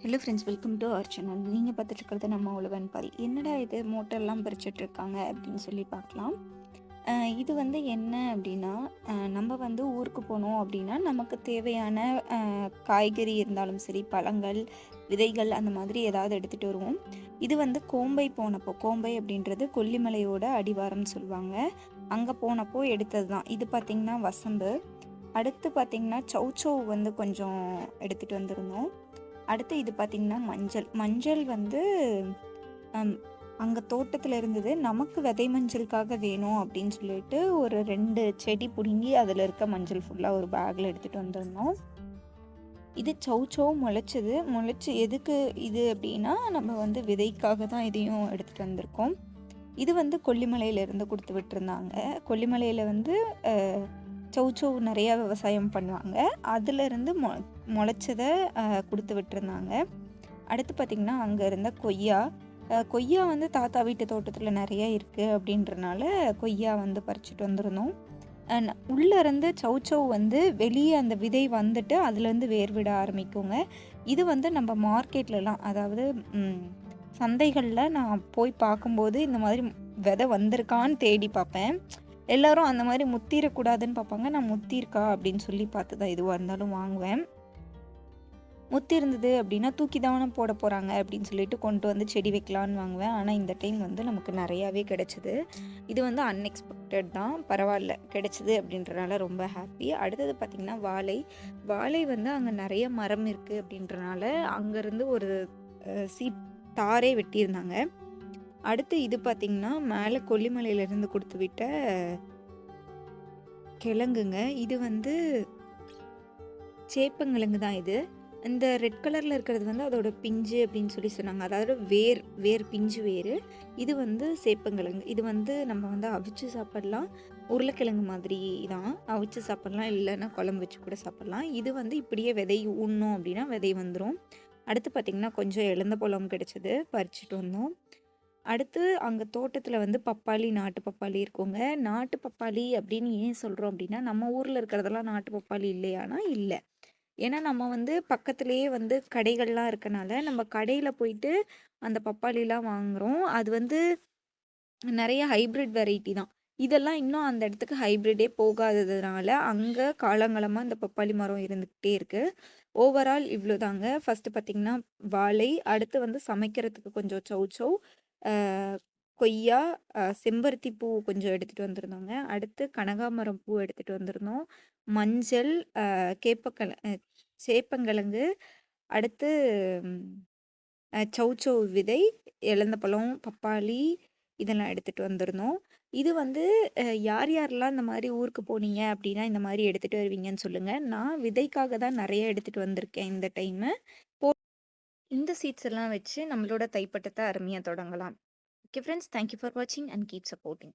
Hello friends welcome to our channel நீங்கள் பார்த்துட்டு இருக்கிறது நம்ம உழவன் பாதி. என்னடா இது? மோட்டர்லாம் பறிச்சுட்டு இருக்காங்க அப்படின்னு சொல்லி பார்க்கலாம். இது வந்து என்ன அப்படின்னா நம்ம வந்து ஊருக்கு போனோம் அப்படின்னா நமக்கு தேவையான காய்கறி இருந்தாலும் சரி பழங்கள் விதைகள் அந்த மாதிரி ஏதாவது எடுத்துகிட்டு வருவோம். இது வந்து கோம்பை போனப்போ கோம்பை அப்படின்றது கொல்லிமலையோட அடிவாரம்னு சொல்லுவாங்க. அங்கே போனப்போ எடுத்தது தான் இது பார்த்திங்கன்னா வசம்பு. அடுத்து பார்த்திங்கன்னா சௌச்சௌ வந்து கொஞ்சம் எடுத்துகிட்டு வந்திருந்தோம். அடுத்து இது பார்த்திங்கன்னா மஞ்சள். மஞ்சள் வந்து அங்கே தோட்டத்தில் இருந்தது. நமக்கு விதை மஞ்சளுக்காக வேணும் அப்படின்னு சொல்லிட்டு ஒரு ரெண்டு செடி பிடுங்கி அதில் இருக்க மஞ்சள் ஃபுல்லாக ஒரு பேக்கில் எடுத்துகிட்டு வந்திருந்தோம். இது சௌச்சௌ முளைச்சது. முளைச்சி எதுக்கு இது அப்படின்னா நம்ம வந்து விதைக்காக தான் இதையும் எடுத்துகிட்டு வந்திருக்கோம். இது வந்து கொல்லிமலையிலேருந்து கொடுத்து விட்டுருந்தாங்க. கொல்லிமலையில் வந்து சௌச்சௌ நிறையா விவசாயம் பண்ணுவாங்க. அதுலேருந்து மொ முளைச்சதை கொடுத்து விட்டுருந்தாங்க. அடுத்து பார்த்திங்கன்னா அங்கே இருந்த கொய்யா. கொய்யா வந்து தாத்தா வீட்டு தோட்டத்தில் நிறைய இருக்குது அப்படின்றனால கொய்யா வந்து பறிச்சுட்டு வந்திருந்தோம். உள்ளேருந்து இருந்து சௌச்சௌ வந்து வெளியே அந்த விதை வந்துட்டு அதுலேருந்து வேர் விட ஆரம்பிக்குங்க. இது வந்து நம்ம மார்க்கெட்லலாம் அதாவது சந்தைகளில் நான் போய் பார்க்கும்போது இந்த மாதிரி விதை வந்திருக்கான்னு தேடி பார்ப்பேன். எல்லாரும் அந்த மாதிரி முத்திரக்கூடாதுன்னு பார்ப்பாங்க. நான் முத்திருக்கா? அப்படின்னு சொல்லி பார்த்து தான் எதுவாக இருந்தாலும் வாங்குவேன். முத்தி இருந்தது அப்படின்னா தூக்கி தவணை போட போகிறாங்க அப்படின்னு சொல்லிட்டு கொண்டு வந்து செடி வைக்கலான்னு வாங்குவேன். ஆனால் இந்த டைம் வந்து நமக்கு நிறையாவே கிடைச்சிது. இது வந்து அன்எக்ஸ்பெக்டட் தான். பரவாயில்ல கிடைச்சிது அப்படின்றனால ரொம்ப ஹாப்பி அடுத்தது பார்த்திங்கன்னா வாழை. வாழை வந்து அங்கே நிறைய மரம் இருக்குது அப்படின்றனால அங்கேருந்து ஒரு சீப் தாரே வெட்டியிருந்தாங்க. அடுத்து இது பார்த்திங்கன்னா மேலே கொல்லிமலையிலேருந்து கொடுத்து விட்ட கிழங்குங்க. இது வந்து சேப்பங்கிழங்கு தான் இது. இந்த ரெட் கலரில் இருக்கிறது வந்து அதோட பிஞ்சு அப்படின்னு சொல்லி சொன்னாங்க. அதாவது வேர் வேர் பிஞ்சு வேர் இது வந்து சேப்பங்கிழங்கு இது வந்து நம்ம வந்து அவிச்சு சாப்பிடலாம். உருளைக்கிழங்கு மாதிரி தான். அவிச்சு சாப்பிடலாம். இல்லைன்னா குழம்பு வச்சு கூட சாப்பிடலாம். இது வந்து இப்படியே விதை ஊடணும் அப்படின்னா விதை வந்துடும் அடுத்து பார்த்திங்கன்னா கொஞ்சம் இழந்த பழம் கிடச்சிது. பறிச்சுட்டு வந்தோம். அடுத்து அங்கே தோட்டத்தில் வந்து பப்பாளி நாட்டு பப்பாளி இருக்குங்க. நாட்டு பப்பாளி அப்படின்னு ஏன் சொல்கிறோம் அப்படின்னா நம்ம ஊரில் இருக்கிறதெல்லாம் நாட்டு பப்பாளி இல்லையானா இல்லை. ஏன்னா நம்ம வந்து பக்கத்துலேயே வந்து கடைகள்லாம் இருக்கனால நம்ம கடையில் போயிட்டு அந்த பப்பாளிலாம் வாங்குகிறோம் அது வந்து நிறைய ஹைப்ரிட் வெரைட்டி தான். இதெல்லாம் இன்னும் அந்த இடத்துக்கு ஹைப்ரிடே போகாததுனால அங்கே காலங்காலமாக இந்த பப்பாளி மரம் இருந்துக்கிட்டே இருக்குது ஓவரால் இவ்வளோ தாங்க ஃபஸ்ட்டு பார்த்திங்கன்னா வாழை. அடுத்து வந்து சமைக்கிறதுக்கு கொஞ்சம் சௌ சௌ கொய்யா செம்பருத்தி பூ கொஞ்சம் எடுத்துகிட்டு வந்திருந்தோங்க. அடுத்து கனகாமரம் பூ எடுத்துகிட்டு வந்திருந்தோம். மஞ்சள் கேப்பக்கல சேப்பங்கிழங்கு. அடுத்து ம், சௌச்சௌ விதை இலந்த பப்பாளி இதெல்லாம் எடுத்துகிட்டு வந்திருந்தோம். இது வந்து யார் யாரெல்லாம் இந்த மாதிரி ஊருக்கு போனீங்க அப்படின்னா இந்த மாதிரி எடுத்துகிட்டு வருவீங்கன்னு சொல்லுங்கள் நான் விதைக்காக தான் நிறைய எடுத்துகிட்டு வந்திருக்கேன் இந்த டைமு. இந்த சீட்ஸ் எல்லாம் வச்சு நம்மளோட தைப்பட்டத்தை அருமையாக தொடங்கலாம். Okay friends thank you for வாட்சிங் அண்ட் கீப் சப்போர்ட்டிங்